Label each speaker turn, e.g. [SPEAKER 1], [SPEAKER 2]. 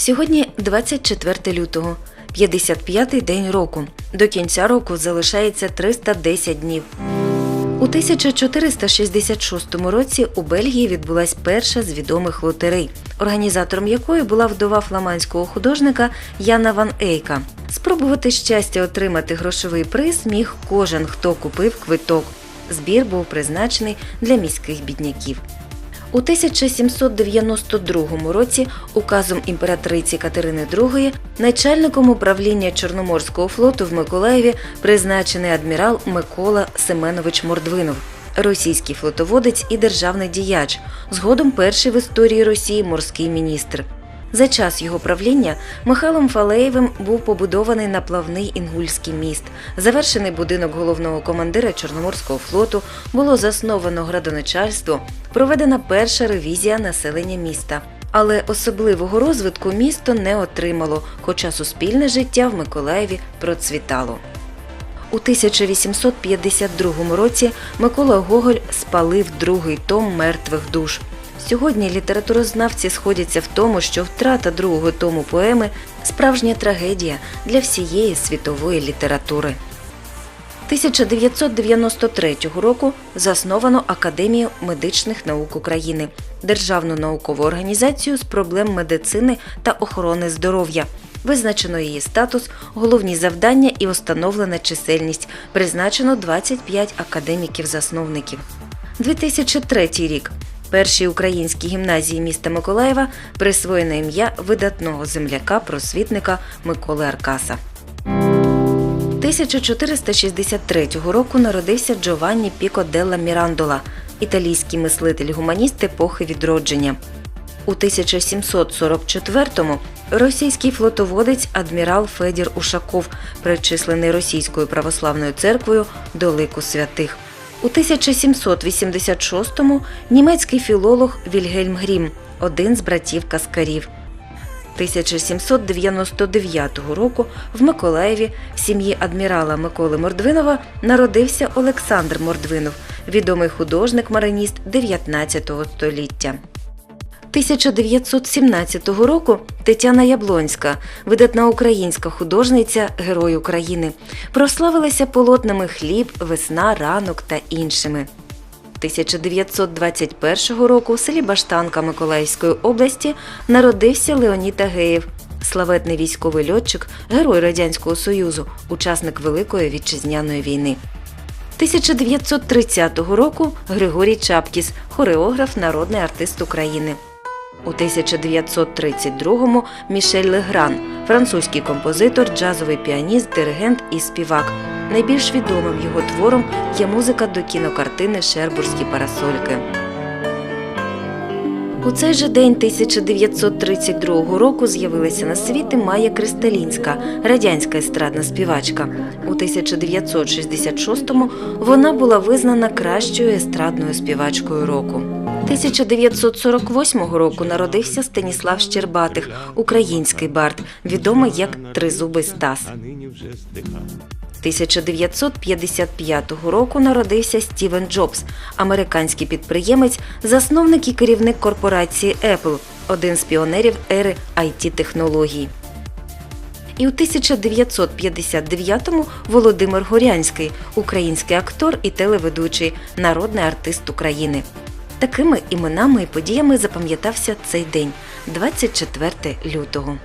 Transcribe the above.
[SPEAKER 1] Сьогодні 24 лютого, 55-й день року. До кінця року залишається 310 днів. У 1466 році у Бельгії відбулась перша з відомих лотерей, організатором якої була вдова фламандського художника Яна Ван Ейка. Спробувати щастя отримати грошовий приз міг кожен, хто купив квиток. Збір був призначений для міських бідняків. У 1792 році указом імператриці Катерини II начальником управління Чорноморського флоту в Миколаєві призначений адмірал Микола Семенович Мордвинов, російський флотоводець і державний діяч, згодом перший в історії Росії морський міністр. За час його правління Михайлом Фалеєвим був побудований наплавний інгульський міст, завершений будинок головного командира Чорноморського флоту, було засновано градоначальство, проведена перша ревізія населення міста. Але особливого розвитку місто не отримало, хоча суспільне життя в Миколаєві процвітало. У 1852 році Микола Гоголь спалив другий том мертвих душ. Сьогодні літературознавці сходяться в тому, що втрата другого тому поеми справжня трагедія для всієї світової літератури. 1993 року засновано Академію медичних наук України, державну наукову організацію з проблем медицини та охорони здоров'я. Визначено її статус, головні завдання і установлена чисельність. Призначено 25 академіків-засновників. 2003 рік. Першій українській гімназії міста Миколаєва присвоєно ім'я видатного земляка-просвітника Миколи Аркаса. 1463 року народився Джованні Піко делла Мірандола, італійський мислитель-гуманіст епохи відродження. У 1744-му російський флотоводець адмірал Федір Ушаков, причислений Російською православною церквою до лику святих. У 1786-му німецький філолог Вільгельм Грім, один з братів Каскарів. 1799 року в Миколаєві в сім'ї адмірала Миколи Мордвинова народився Олександр Мордвинов, відомий художник-мариніст 19 століття. 1917 року Тетяна Яблонська, видатна українська художниця, герой України, прославилася полотнами Хліб, Весна, ранок та іншими. 1921 року в селі Баштанка Миколаївської області народився Леонід Агеєв, славетний військовий льотчик, герой Радянського Союзу, учасник Великої вітчизняної війни. 1930 року Григорій Чапкіс, хореограф, народний артист України. У 1932-му Мішель Легран, французький композитор, джазовий піаніст, диригент і співак. Найбільш відомим його твором є музика до кінокартини Шербурзькі парасольки. У цей же день 1932 року з'явилася на світ і Майя Кристалінська, радянська естрадна співачка. У 1966-му вона була визнана кращою естрадною співачкою року. 1948 року народився Станіслав Щербатих, український бард, відомий як Тризубий Стас. 1955 року народився Стівен Джобс, американський підприємець, засновник і керівник корпорації Apple, один з піонерів ери it технологій І у 1959-му Володимир Горянський, український актор і телеведучий, народний артист України. Такими іменами і подіями запам'ятався цей день, 24 лютого.